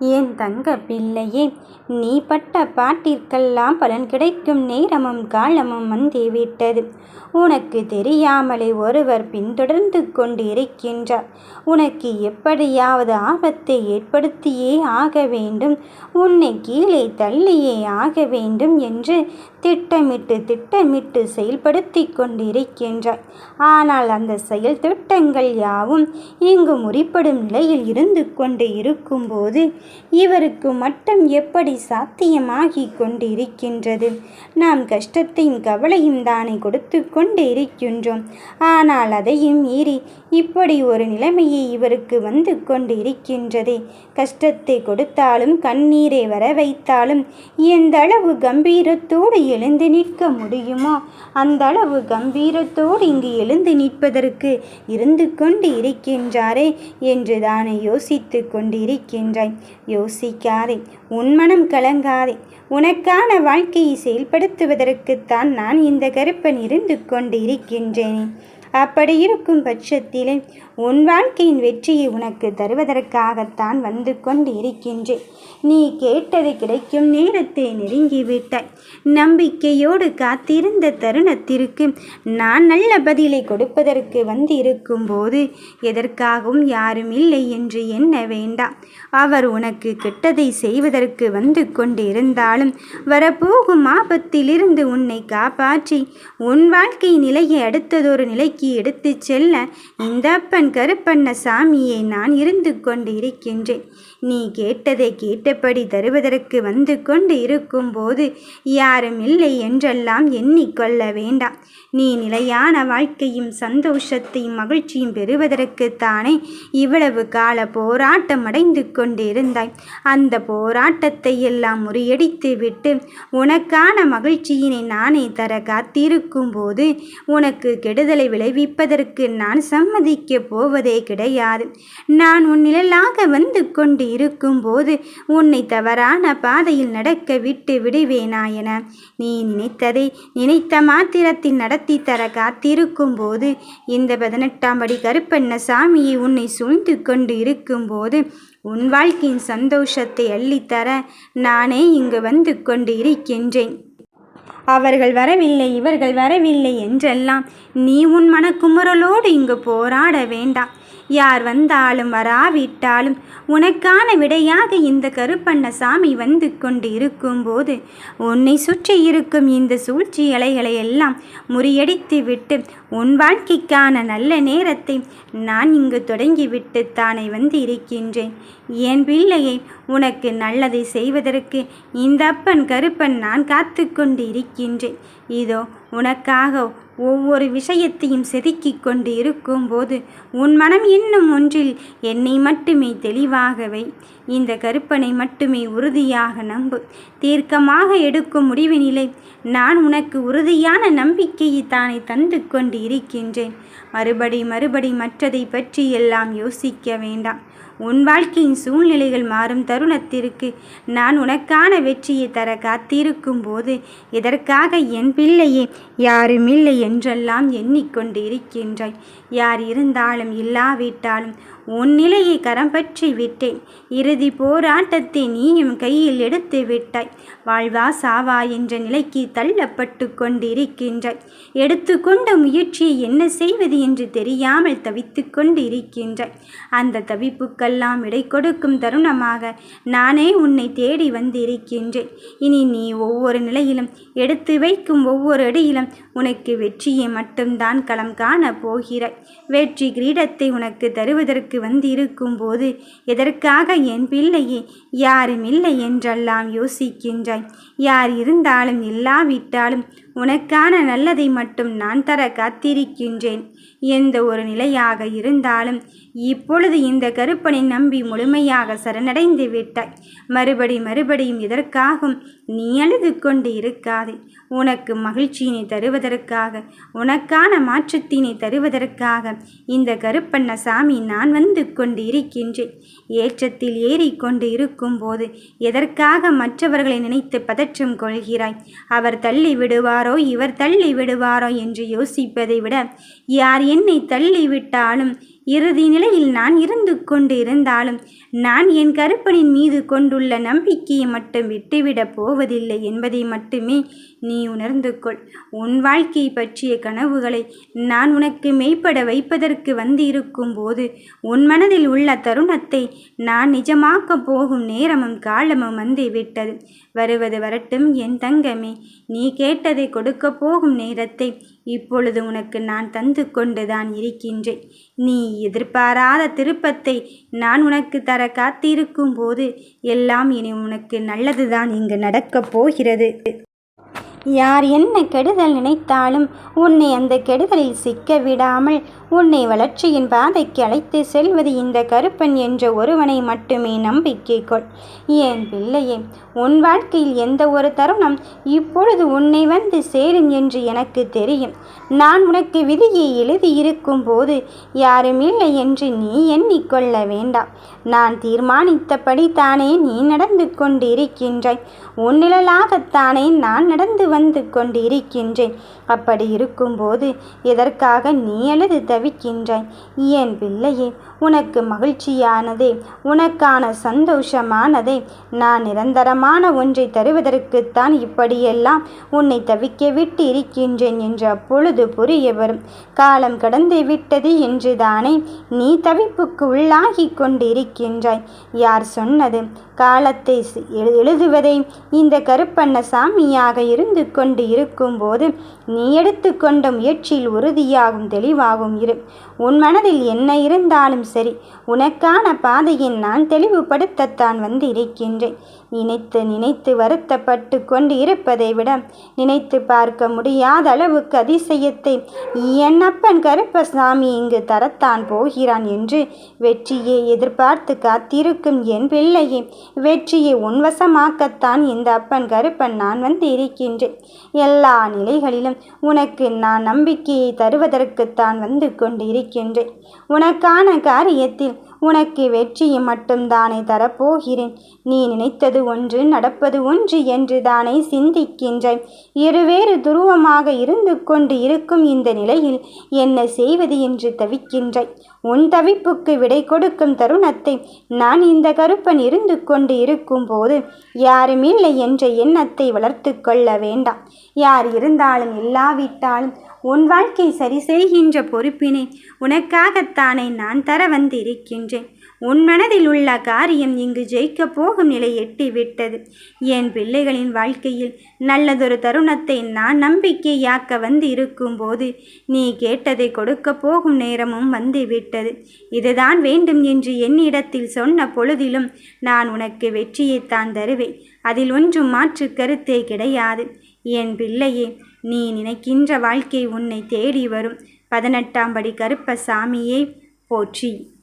என் தங்க பிள்ளையே? நீ பட்ட பாட்டிற்கெல்லாம் பலன் கிடைக்கும் நேரமும் காலமும் வந்துவிட்டது உனக்கு தெரியாமலே ஒருவர் பின்தொடர்ந்து கொண்டு இருக்கின்றார் உனக்கு எப்படியாவது ஆபத்தை ஏற்படுத்தியே ஆக வேண்டும். உன்னை கீழே தள்ளியே ஆக வேண்டும் என்று திட்டமிட்டு திட்டமிட்டு செயல்படுத்தி கொண்டிருக்கின்றாய். ஆனால் அந்த செயல் திட்டங்கள் யாவும் இங்கு முறிப்படும் நிலையில் இருந்து கொண்டு இருக்கும்போது இவருக்கு மட்டம் எப்படி சாத்தியமாகிக் கொண்டிருக்கின்றது? நாம் கஷ்டத்தையும் கவலையும் தானே கொடுத்து கொண்டு இருக்கின்றோம் ஆனால் அதையும் மீறி இப்படி ஒரு நிலைமையை இவருக்கு வந்து கொண்டு இருக்கின்றதே கஷ்டத்தை கொடுத்தாலும் கண்ணீரை வர வைத்தாலும் எந்த அளவு கம்பீரத்தோடு எழுந்து நிற்க முடியுமோ அந்த அளவு கம்பீரத்தோடு இங்கு எழுந்து நிற்பதற்கு இருந்து கொண்டு இருக்கின்றாரே என்று தானே யோசித்து கொண்டிருக்கின்றாய். யோசிக்காதே உன் மனம் கலங்காதே. உனக்கான வாழ்க்கையை செயல்படுத்துவதற்குத்தான் நான் இந்த கருப்பன் இருந்து கொண்டு இருக்கின்றேனே அப்படி இருக்கும் பட்சத்திலே உன் வாழ்க்கையின் வெற்றியை உனக்கு தருவதற்காகத்தான் வந்து கொண்டு இருக்கின்றேன். நீ கேட்டது கிடைக்கும் நேரத்தை நெருங்கிவிட்டாய் நம்பிக்கையோடு காத்திருந்த தருணத்திற்கு நான் நல்ல பதிலை கொடுப்பதற்கு வந்து இருக்கும்போது எதற்காகவும் யாரும் இல்லை என்று எண்ண வேண்டாம். அவர் உனக்கு கெட்டதை செய்வதற்கு வந்து கொண்டு இருந்தாலும் வரப்போகும் ஆபத்திலிருந்து உன்னை காப்பாற்றி உன் வாழ்க்கை நிலையை அடுத்ததொரு நிலைக்கு நோக்கி எடுத்து செல்ல இந்த அப்பன் கருப்பண்ண சாமியை நான் இருந்து கொண்டு இருக்கின்றேன். நீ கேட்டதை கேட்டபடி தருவதற்கு வந்து கொண்டு இருக்கும்போது யாரும் இல்லை என்றெல்லாம் எண்ணிக்கொள்ள வேண்டாம். நீ நிலையான வாழ்க்கையும் சந்தோஷத்தையும் மகிழ்ச்சியும் பெறுவதற்குத்தானே இவ்வளவு கால போராட்டம் அடைந்து கொண்டிருந்தாய். அந்த போராட்டத்தை எல்லாம் முறியடித்து விட்டு உனக்கான மகிழ்ச்சியினை நானே தர காத்திருக்கும் போது உனக்கு கெடுதலை விளைவிப்பதற்கு நான் சம்மதிக்கப் போவதே கிடையாது. நான் உன் நிழலாக வந்து கொண்டு இருக்கும்போது உன்னை தவறான பாதையில் நடக்க விட்டு விடுவேனா என. நீ நினைத்ததை நினைத்த மாத்திரத்தில் நடத்தி தர காத்திருக்கும் போது இந்த பதினெட்டாம் படி கருப்பண்ண சாமியை உன்னை சூழ்ந்து கொண்டு இருக்கும்போது உன் வாழ்க்கையின் சந்தோஷத்தை அள்ளித்தர நானே இங்கு வந்து கொண்டு இருக்கின்றேன். அவர்கள் வரவில்லை இவர்கள் வரவில்லை என்றெல்லாம் நீ உன் மனக்குமுறலோடு இங்கு போராட வேண்டாம். யார் வந்தாலும் வராவிட்டாலும் உனக்கான விடையாக இந்த கருப்பண்ண சாமி வந்து கொண்டு இருக்கும்போது உன்னை சுற்றி இருக்கும் இந்த சூழ்ச்சி அலைகளை எல்லாம் முறியடித்து விட்டு உன் வாழ்க்கைக்கான நல்ல நேரத்தை நான் இங்கு தொடங்கிவிட்டு தானே வந்து இருக்கின்றேன் என் பிள்ளையை உனக்கு நல்லதை செய்வதற்கு இந்த அப்பன் கருப்பன் நான் காத்து கொண்டு இருக்கின்றேன் இதோ உனக்காக ஒவ்வொரு விஷயத்தையும் செதுக்கிக் கொண்டு இருக்கும்போது உன் மனம் இன்னும் ஒன்றில் என்னை மட்டுமே தெளிவாகவை. இந்த கருப்பனை மட்டுமே உறுதியாக நம்பு. தீர்க்கமாக எடுக்கும் முடிவினிலை நான் உனக்கு உறுதியான நம்பிக்கையை தானே தந்து கொண்டு இருக்கின்றேன். மறுபடி மறுபடி மற்றதை பற்றி எல்லாம் யோசிக்க வேண்டாம். உன் வாழ்க்கையின் சூழ்நிலைகள் மாறும் தருணத்திற்கு நான் உனக்கான வெற்றியை தர காத்திருக்கும் போது இதற்காக என் பிள்ளையே யாருமில்லை என்றெல்லாம் எண்ணிக்கொண்டு இருக்கின்றாய் யார் இருந்தாலும் இல்லாவிட்டாலும் உன் நிலையை கரம் பற்றி விட்டேன். இறுதி போராட்டத்தை நீயும் கையில் எடுத்து விட்டாய். வாழ்வா சாவா என்ற நிலைக்கு தள்ளப்பட்டு கொண்டிருக்கின்றாய். எடுத்துக்கொண்ட முயற்சியை என்ன செய்வது என்று தெரியாமல் தவித்து கொண்டிருக்கின்றாய். அந்த தவிப்புக்கெல்லாம் இடை கொடுக்கும் தருணமாக நானே உன்னை தேடி வந்திருக்கின்றேன். இனி நீ ஒவ்வொரு நிலையிலும் எடுத்து வைக்கும் ஒவ்வொரு அடியிலும் உனக்கு வெற்றியை மட்டும்தான் களம் காண போகிறாய். வெற்றி கிரீடத்தை உனக்கு தருவதற்கு வந்திருக்கும் போது எதற்காக என் பிள்ளையே யாரும் இல்லை என்றெல்லாம் யோசிக்கின்றாய். யார் இருந்தாலும் இல்லாவிட்டாலும் உனக்கான நல்லதை மட்டும் நான் தர காத்திருக்கின்றேன். எந்த ஒரு நிலையாக இருந்தாலும் இப்பொழுது இந்த கருப்பனை நம்பி முழுமையாக சரணடைந்து விட்டாய். மறுபடி மறுபடியும் இதற்காகவும் நீ அழுது கொண்டு இருக்காதே. உனக்கு மகிழ்ச்சியினை தருவதற்காக உனக்கான மாற்றத்தினை தருவதற்காக இந்த கருப்பண்ண சாமி நான் வந்து கொண்டு இருக்கின்றேன். ஏற்றத்தில் ஏறிக்கொண்டு இருக்கும்போது எதற்காக மற்றவர்களை நினைத்து பதற்றம் கொள்கிறாய்? அவர் தள்ளி விடுவார் இவர் தள்ளி விடுவாரோ என்று யோசிப்பதை விட யார் என்னை தள்ளிவிட்டாலும் இறுதி நிலையில் நான் இருந்து கொண்டு இருந்தாலும் நான் என் கருப்பனின் மீது கொண்டுள்ள நம்பிக்கையை மட்டும் விட்டுவிடப் போவதில்லை என்பதை மட்டுமே நீ உணர்ந்து கொள். உன் வாழ்க்கை பற்றிய கனவுகளை நான் உனக்கு மெய்ப்பட வைப்பதற்கு வந்து இருக்கும் போது உன் மனதில் உள்ள தருணத்தை நான் நிஜமாக்கப் போகும் நேரமும் காலமும் வந்து விட்டது வருவது வரட்டும் என் தங்கமே நீ கேட்டதை கொடுக்கப் போகும் நேரத்தை இப்பொழுது உனக்கு நான் தந்து கொண்டுதான் இருக்கின்றேன். நீ எதிர்பாராத திருப்பத்தை நான் உனக்கு தர காத்திருக்கும் போது எல்லாம் இனி உனக்கு நல்லதுதான் இங்கு நடக்கப் போகிறது. யார் என்ன கெடுதல் நினைத்தாலும் உன்னை அந்த கெடுதலில் சிக்க விடாமல் உன்னை வளர்ச்சியின் பாதைக்கு அழைத்து செல்வது இந்த கருப்பன் என்ற ஒருவனை மட்டுமே நம்பிக்கை கொள். ஏன் பிள்ளையே உன் வாழ்க்கையில் எந்த ஒரு தருணம் இப்பொழுது உன்னை வந்து சேரும் என்று எனக்கு தெரியும். நான் உனக்கு விதியை எழுதியிருக்கும் போது யாரும் இல்லை என்று நீ எண்ணிக்கொள்ள வேண்டாம். நான் தீர்மானித்தபடி தானே நீ நடந்து கொண்டிருக்கின்றாய். உன்னிழலாகத்தானே நான் நடந்து வந்து கொண்டிருக்கின்றேன். அப்படி இருக்கும்போது எதற்காக நீ அழுது தவிக்கின்றாய்? ஏன் பிள்ளையே உனக்கு மகிழ்ச்சியானதே உனக்கான சந்தோஷமானதே நான் நிரந்தரமான ஒன்றை தருவதற்குத்தான் இப்படியெல்லாம் உன்னை தவிக்க விட்டு இருக்கின்றேன் என்று அப்பொழுது புரிய வரும். காலம் கடந்து விட்டது என்று தானே நீ தவிப்புக்கு உள்ளாகி கொண்டிருக்கின்றாய். யார் சொன்னது? காலத்தை எழுதுவதை இந்த கருப்பண்ண சாமியாக இருந்து கொண்டு இருக்கும்போது நீ எடுத்துக்கொண்ட முயற்சியில் உறுதியாகும் தெளிவாகும் இரு. உன் மனதில் என்ன இருந்தாலும் சரி உனக்கான பாதையை நான் தெளிவுபடுத்தத்தான் வந்து இருக்கின்றேன் நினைத்து நினைத்து வருத்தப்பட்டு கொண்டு இருப்பதை விட நினைத்து பார்க்க முடியாத அளவுக்கு அதிசயத்தை என்னப்பன் கருப்பசாமி இங்கு தரத்தான் போகிறான் என்று வெற்றியை எதிர்பார்த்து காத்திருக்கும் என் பிள்ளையை வெற்றியை உன்வசமாக்கத்தான் இந்த அப்பன் கருப்பன் நான் வந்து இருக்கின்றேன் எல்லா நிலைகளிலும் உனக்கு நான் நம்பிக்கையை தருவதற்குத்தான் வந்து கொண்டு இருக்கின்றேன் உனக்கான காரியத்தில் உனக்கு வெற்றியை மட்டும்தானே தரப்போகிறேன். நீ நினைத்தது ஒன்று நடப்பது ஒன்று என்று தானே சிந்திக்கின்றாய் இருவேறு துருவமாக இருந்து கொண்டு இருக்கும் இந்த நிலையில் என்ன செய்வது என்று தவிக்கின்றாய் உன் தவிப்புக்கு விடை கொடுக்கும் தருணத்தை நான் இந்த கருப்பன் இருந்து கொண்டு இருக்கும் போது யாருமில்லை என்ற எண்ணத்தை வளர்த்து கொள்ள வேண்டாம். யார் இருந்தாலும் இல்லாவிட்டாலும் உன் வாழ்க்கை சரி செய்கின்ற பொறுப்பினை உனக்காகத்தானே நான் தர வந்திருக்கின்றேன். உன் மனதில் உள்ள காரியம் இங்கு ஜெயிக்கப் போகும் நிலை எட்டிவிட்டது. என் பிள்ளைகளின் வாழ்க்கையில் நல்லதொரு தருணத்தை நான் நம்பிக்கையாக்க வந்து இருக்கும்போது நீ கேட்டதை கொடுக்கப் போகும் நேரமும் வந்துவிட்டது. இதுதான் வேண்டும் என்று என்னிடத்தில் சொன்ன பொழுதிலும் நான் உனக்கு வெற்றியைத்தான் தருவேன். அதில் ஒன்றும் மாற்று கருத்தே கிடையாது. என் பிள்ளையே நீ நினைக்கின்ற வாழ்க்கை உன்னை தேடி வரும். பதினெட்டாம் படி கருப்பசாமியே போற்றி.